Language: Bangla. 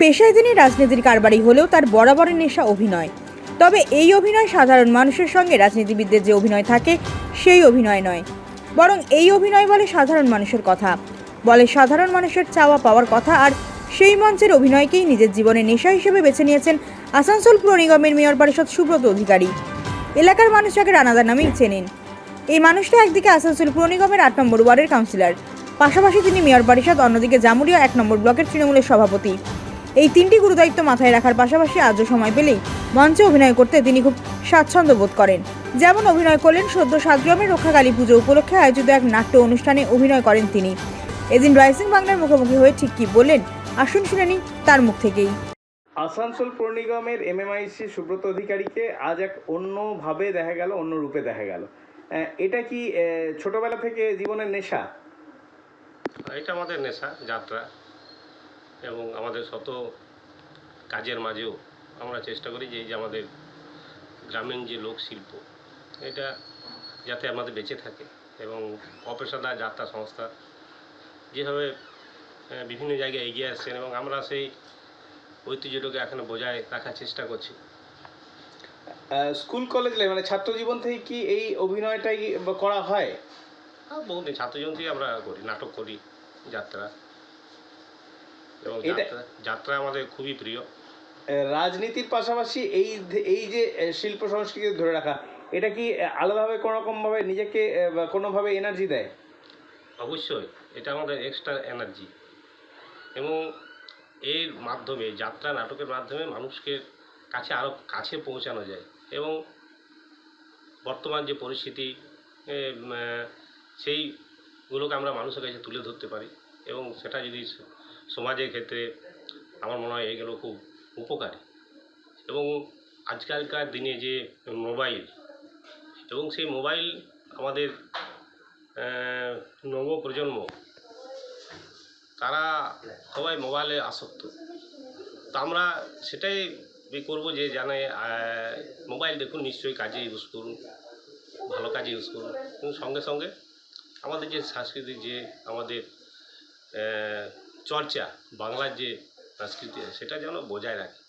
পেশায় তিনি রাজনীতির কারবারি হলেও তার বরাবরের নেশা অভিনয়। তবে এই অভিনয় সাধারণ মানুষের সঙ্গে রাজনীতিবিদদের যে অভিনয় থাকে, সেই অভিনয় নয়। বরং এই অভিনয় বলে সাধারণ মানুষের কথা, বলে সাধারণ মানুষের চাওয়া পাওয়ার কথা আর সেই মঞ্চের অভিনয়কেই নিজের জীবনের নেশা হিসেবে বেছে নিয়েছেন আসানসোল পুর নিগমের মেয়র পরিষদ সুব্রত অধিকারী। এলাকার মানুষ তাকে রানাদার নামেই চেনেন। এই মানুষটা একদিকে আসানসোল পুর নিগমের আট নম্বর ওয়ার্ডের কাউন্সিলর, পাশাপাশি তিনি মেয়র পরিষদ, অন্যদিকে জামুরিয়া এক নম্বর ব্লকের তৃণমূলের সভাপতি। এই তিনটি গুরুদায়িত্ব মাথায় রাখার পাশাপাশি আজও সময় পেলেই মঞ্চে অভিনয় করতে তিনি খুব স্বাচ্ছন্দ্য বোধ করেন। যেমন অভিনয় করলেন সদ্য সাতগ্রামের রক্ষাকালী পুজো উপলক্ষে আয়োজিত এক নাট্য অনুষ্ঠানে অভিনয় করেন তিনি। এদিন রাইজিং বাংলার মুখোমুখি হয়ে ঠিক কি বললেন আসুন শুনে নিই তার মুখ থেকেই। আসানসোল পৌর নিগমের এমএমআইসি সুব্রত অধিকারীকে আজ এক অন্যভাবে দেখা গেল অন্য রূপে দেখা গেল। আহ, এটা কি ছোটবেলা থেকে জীবনের নেশা? এটা আমাদের নেশা যাত্রা। এবং আমাদের শত কাজের মাঝেও আমরা চেষ্টা করি যে এই যে আমাদের গ্রামীণ যে লোকশিল্প এটা যাতে আমাদের বেঁচে থাকে এবং অপেশাদার যাত্রা সংস্থা যেভাবে বিভিন্ন জায়গায় এগিয়ে আসছেন এবং আমরা সেই ঐতিহ্যটাকে এখনও বজায় রাখার চেষ্টা করছি। স্কুল কলেজ মানে ছাত্র জীবন থেকে কি এই অভিনয়টাই করা হয়? আর বহুদিন ছাত্রজীবন থেকে আমরা করি নাটক করি যাত্রা। এবং এটা- যাত্রা আমাদের খুবই প্রিয়। রাজনীতির পাশাপাশি এই এই যে শিল্প সংস্কৃতি ধরে রাখা এটা কি আলাদাভাবে কোনো রকমভাবে নিজেকে কোনোভাবে এনার্জি দেয়? অবশ্যই এটা আমাদের এক্সট্রা এনার্জি এবং এর মাধ্যমে যাত্রা নাটকের মাধ্যমে মানুষকে কাছে আরও কাছে পৌঁছানো যায়। এবং বর্তমান যে পরিস্থিতি সেইগুলোকে আমরা মানুষের কাছে তুলে ধরতে পারি। এবং সেটা যদি সমাজের ক্ষেত্রে আমার মনে হয় এগুলো খুব উপকারী। এবং আজকালকার দিনে যে মোবাইল এবং সেই মোবাইল আমাদের আহ, নব প্রজন্ম তারা সবাই মোবাইলে আসক্ত। তো আমরা সেটাই করব যে জানে মোবাইল দেখুন নিশ্চয়ই কাজে ইউজ করুন ভালো কাজে ইউজ করুন। সঙ্গে সঙ্গে আমাদের যে সাংস্কৃতিক যে আমাদের চর্চা বাংলার যে সংস্কৃতি সেটা যেন বজায় রাখে।